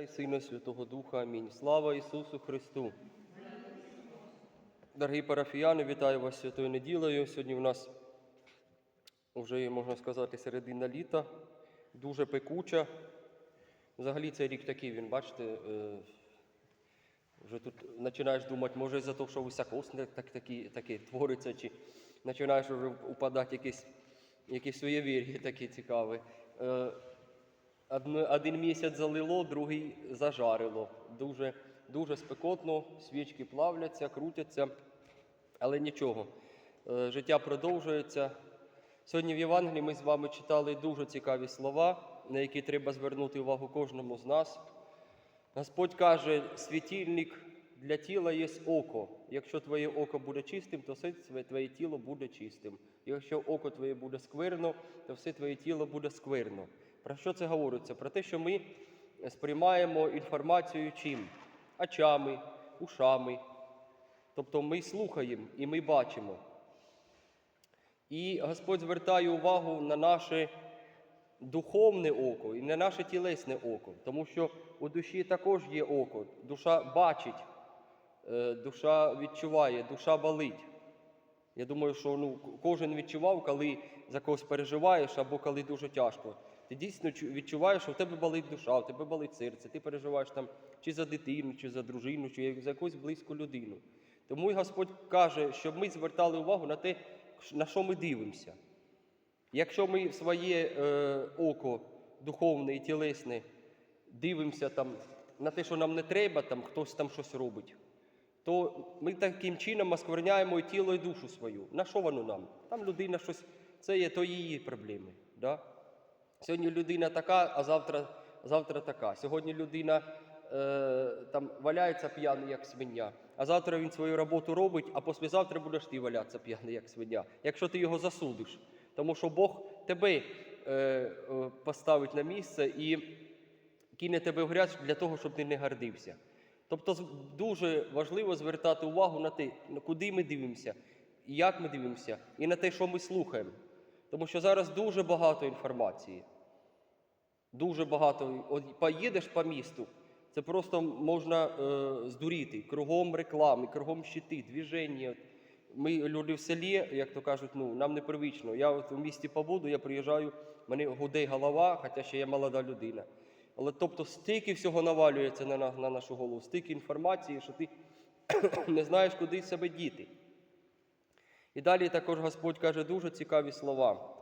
і Сина Святого Духа. Амінь. Слава Ісусу Христу. Дорогі парафіяни, вітаю вас святою неділею. Сьогодні у нас вже, можна сказати, середина літа, дуже пекуча. Взагалі цей рік такий, він, бачите, е, вже тут починаєш думати, може за те, що високосне так, такі, таке твориться, чи починаєш вже упадати якісь, якісь суєвір'я такі цікаві. Один місяць залило, другий зажарило. Дуже, дуже спекотно, свічки плавляться, крутяться, але нічого. Е, Життя продовжується. Сьогодні в Євангелії ми з вами читали дуже цікаві слова, на які треба звернути увагу кожному з нас. Господь каже, світильник для тіла є око. Якщо твоє око буде чистим, то все твоє тіло буде чистим. Якщо око твоє буде скверно, то все твоє тіло буде скверно. Про що це говориться? Про те, що ми сприймаємо інформацію чим? Очами, ушами. Тобто ми слухаємо і ми бачимо. І Господь звертає увагу на наше духовне око і на наше тілесне око, тому що у душі також є око. Душа бачить, е, душа відчуває, душа болить. Я думаю, що ну, кожен відчував, коли за когось переживаєш або коли дуже тяжко. Ти дійсно відчуваєш, що в тебе болить душа, в тебе болить серце, ти переживаєш там чи за дитину, чи за дружину, чи за якусь близьку людину. Тому і Господь каже, щоб ми звертали увагу на те, на що ми дивимося. Якщо ми своє е, око духовне і тілесне дивимося там, на те, що нам не треба, там хтось там щось робить, то ми таким чином оскверняємо і тіло, і душу свою. На що воно нам? Там людина щось, це є то її проблеми. Да? Сьогодні людина така, а завтра, завтра така. Сьогодні людина е, там валяється п'яний, як свиня, а завтра він свою роботу робить, а післязавтра будеш ти валятися п'яний, як свиня, якщо ти його засудиш. Тому що Бог тебе е, поставить на місце і кине тебе в грязь для того, щоб ти не гордився. Тобто дуже важливо звертати увагу на те, куди ми дивимося, як ми дивимося, і на те, що ми слухаємо. Тому що зараз дуже багато інформації. Дуже багато. От поїдеш по місту, це просто можна е, здуріти. Кругом реклами, кругом щити, движення. Ми люди в селі, як то кажуть, ну нам непривично. Я от у місті побуду, я приїжджаю, мене гуде голова, хоча ще я молода людина. Але тобто стільки всього навалюється на, на, на нашу голову, стільки інформації, що ти не знаєш, куди себе діти. І далі також Господь каже дуже цікаві слова.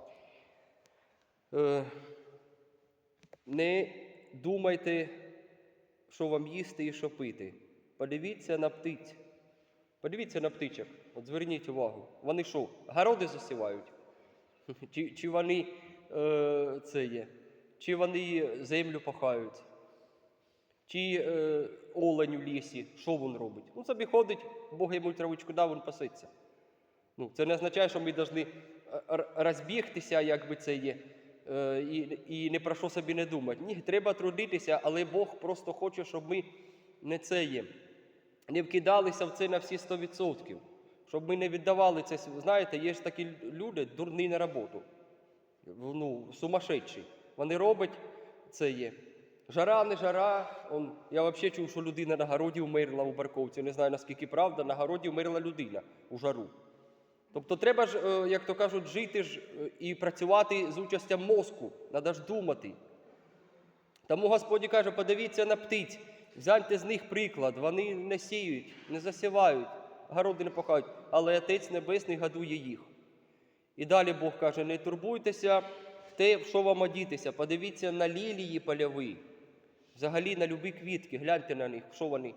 Е, не думайте, що вам їсти і що пити. Подивіться на птиць. Подивіться на птичок. От зверніть увагу. Вони що, городи засівають? Чи, чи вони е, це є? Чи вони землю пахають? Чи е, олень у лісі, що він робить? Ну, собі ходить, Бог йому травичку дав, він паситься. Ну, це не означає, що ми повинні розбігтися, як би це є, е, і, і не про що собі не думати. Ні, треба трудитися, але Бог просто хоче, щоб ми не це є, не вкидалися в це на всі 100%. Щоб ми не віддавали це. Знаєте, є ж такі люди, дурні на роботу. Ну, сумасшедші. Вони роблять це є. Жара, не жара. Он, я взагалі чув, що людина на городі вмерла у Барковці. Не знаю наскільки правда, на городі вмерла людина у жару. Тобто треба ж, е, як то кажуть, жити ж е, і працювати з участям мозку. Треба ж думати. Тому Господь каже, подивіться на птиць, взяньте з них приклад, вони не сіють, не засівають, городи не пахають, але Отець Небесний годує їх. І далі Бог каже: не турбуйтеся те, в що вам одітися, подивіться на лілії польові, взагалі на любі квітки, гляньте на них, що вони.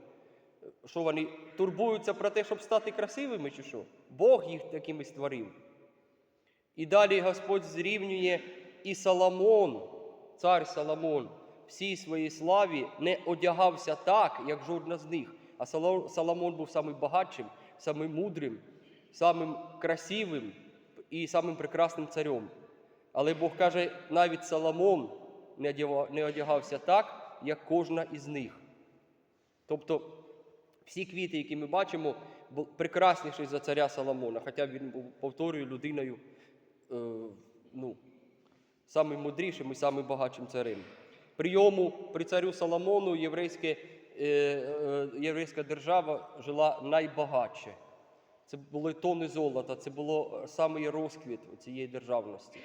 Що вони турбуються про те, щоб стати красивими, чи що? Бог їх такими створив. І далі Господь зрівнює і Соломон, цар Соломон, всій своїй славі не одягався так, як жодна з них. А Соло- Соломон був самим багатшим, самим мудрим, самим красивим і самим прекрасним царем. Але Бог каже, навіть Соломон не одягався так, як кожна із них. Тобто всі квіти, які ми бачимо, був прекрасніший за царя Соломона, хоча він був, повторюю, людиною е, ну, самим мудрішим і самим багатшим царем. прийому при царю Соломону єврейське, е, е, єврейська держава жила найбагатше. Це були тони золота, це було самий розквіт цієї державності.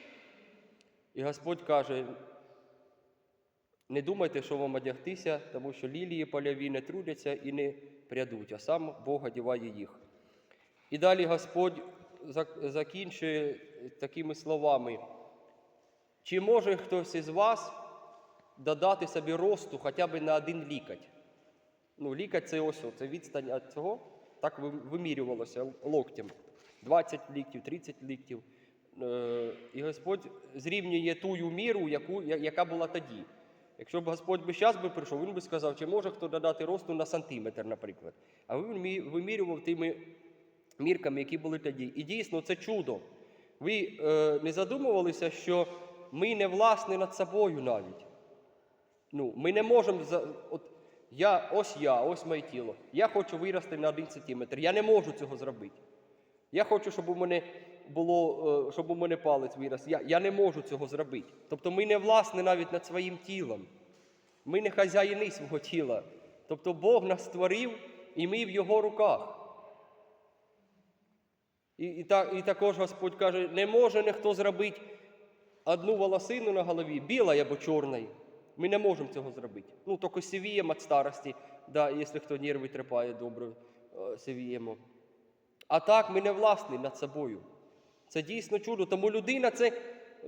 І Господь каже: не думайте, що вам одягтися, тому що лілії поляві не трудяться і не прядуть, а сам Бог одіває їх. І далі Господь закінчує такими словами: чи може хтось із вас додати собі росту хоча б на один лікать? Ну, лікать це ось, це відстань від цього, так вимірювалося локтем. 20 ліктів, 30 ліктів. Е, І Господь зрівнює тую міру, яку, яка була тоді. Якщо б Господь би зараз би прийшов, він би сказав, чи може хто додати росту на сантиметр, наприклад. А він мі- вимірював тими мірками, які були тоді. І дійсно це чудо. Ви е, не задумувалися, що ми не власні над собою навіть. Ну, ми не можемо за. От я, ось я, ось моє тіло. Я хочу вирости на один сантиметр. Я не можу цього зробити. Я хочу, щоб у мене було, е, щоб у мене палець вирос. Я, я не можу цього зробити. Тобто ми не власні навіть над своїм тілом. Ми не хазяїни свого тіла. Тобто Бог нас створив, і ми в його руках. І, і, та, і також Господь каже, не може ніхто зробити одну волосину на голові, білої або чорної. Ми не можемо цього зробити. Ну, тільки сивіємо від старості, да, якщо хто нерви трепає добре, е, сивіємо. А так ми не власні над собою. Це дійсно чудо. Тому людина це, е,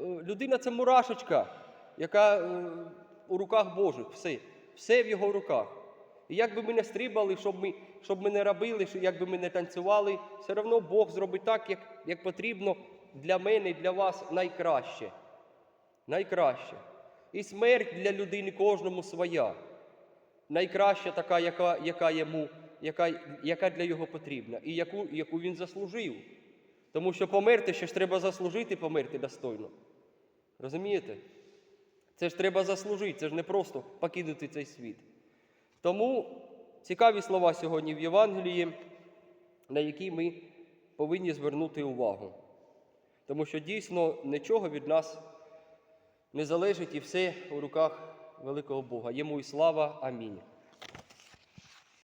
людина це мурашечка, яка е, у руках Божих. Все. Все в його руках. І як би ми не стрибали, щоб ми, щоб ми не робили, як би ми не танцювали, все одно Бог зробить так, як, як потрібно для мене і для вас найкраще. Найкраще. І смерть для людини кожному своя. Найкраща така, яка, яка йому, яка, яка для його потрібна, і яку, яку він заслужив. Тому що померти ще ж треба заслужити померти достойно. Розумієте? Це ж треба заслужити, це ж не просто покинути цей світ. Тому цікаві слова сьогодні в Євангелії, на які ми повинні звернути увагу. Тому що дійсно нічого від нас не залежить і все у руках великого Бога. Йому і слава. Амінь.